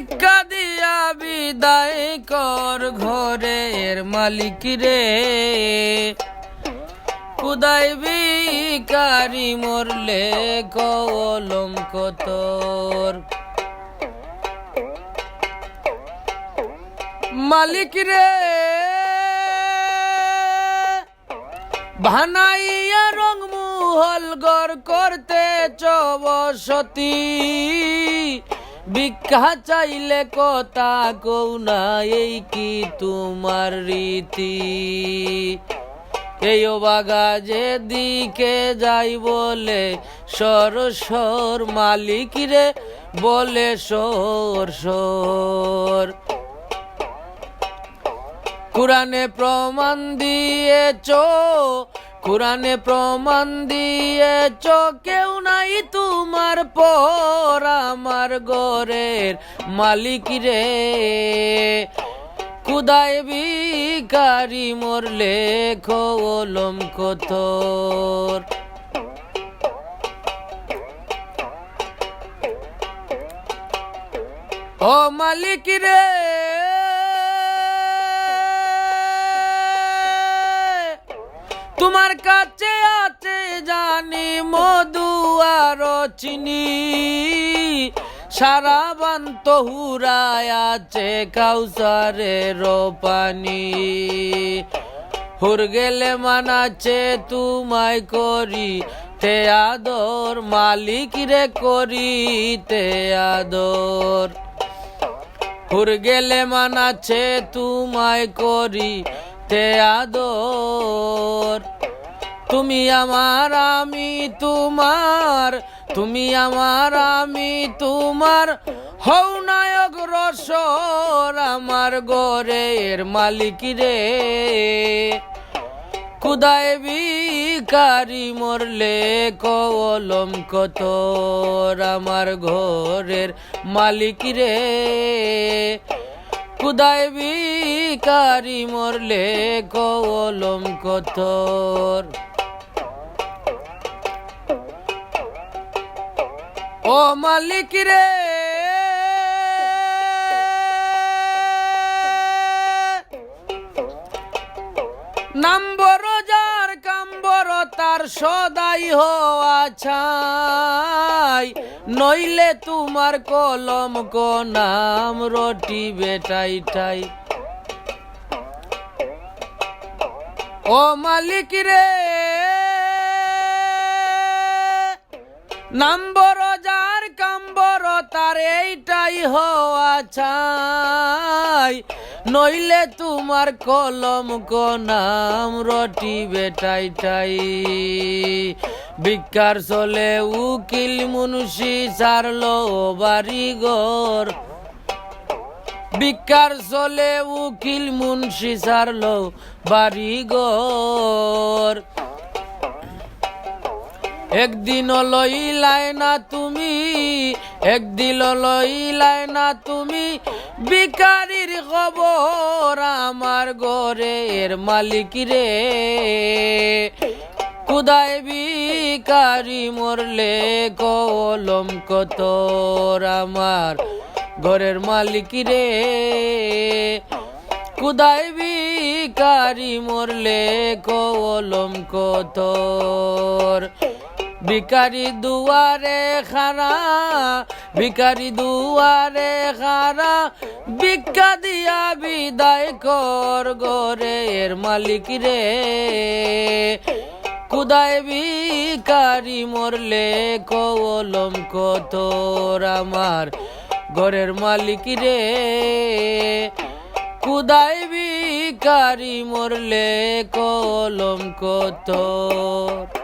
ভিক্ষা দিয়া বিদায় কর ঘরের মালিক রে। কুদাই ভিকারি মরলে কলম কতর। মালিক রে, ভানাইয়া রং মুহল গর করতে চবসতী ভিক্ষা চাইলে কথা কৌ না, এই কি তোমার রীতি? এই বাগা যে দিকে যাই বলে, সর সর মালিক রে বলে সর সর। কোরআনে প্রমাণ দিয়েছ কোরআনে প্রমাণ দিয়েছ কেউ নাই তোমার পর আমার গরের মালিক রে। কুদায় বিকারি মরলে কলম কতর ও মালিক রে তোমার কাছে আছে জানি মধু আর চিনি। সারা বান্ত হুরায় আছে কাউসারের পানি। হুর গেলে মানাচ্ছে তোমায় করি, তে আদর মালিক রে করি, তে আদর। হুর গেলে মানাচ্ছে তোমায় করি তে আদর। তুমি আমার, আমি তোমার। তুমি আমার, আমি তোমার। হৌ নায়ক রসর আমার গরের মালিক রে। কুদায় বিকারি মরলে কলম কতর আমার ঘরের মালিক রে। কুদায় বিকারি মরলে কলম কথর ও মালিক রে তার সদাই হওয়া নইলে তোমার কলম নাম রটি বেটাই ঠাই। ও মালিক রে নাম্বর যার কাম্বর তার, এইটাই হওয়া চাই নইলে তোমার কলম নাম রটি বেটাই টাই। ভিক্ষার চলে উকিল মনুষি সারল বাড়ি ঘর ভিক্ষার চলে উকিল মুন্সি বাড়ি বাড়িঘর। একদিন লইলাই না তুমি, একদিন লইলাই না তুমি। বিকারির খবর আমার ঘরের মালিক রে। কুদায় বিকারি মরলে কলম কতর আমার ঘরের মালিক রে। কুদায় বিকারি মরলে কলম কতর ভিকারি দুয়ারে খারা ভিকারি দুয়ারে খারা, ভিক্ষা দিয়া বিদায় কর গরের মালিক রে। কুদায় ভিকারি মরলে কলম কতর আমার ঘরের মালিক রে। কুদায় ভিকারি মরলে কলম কতর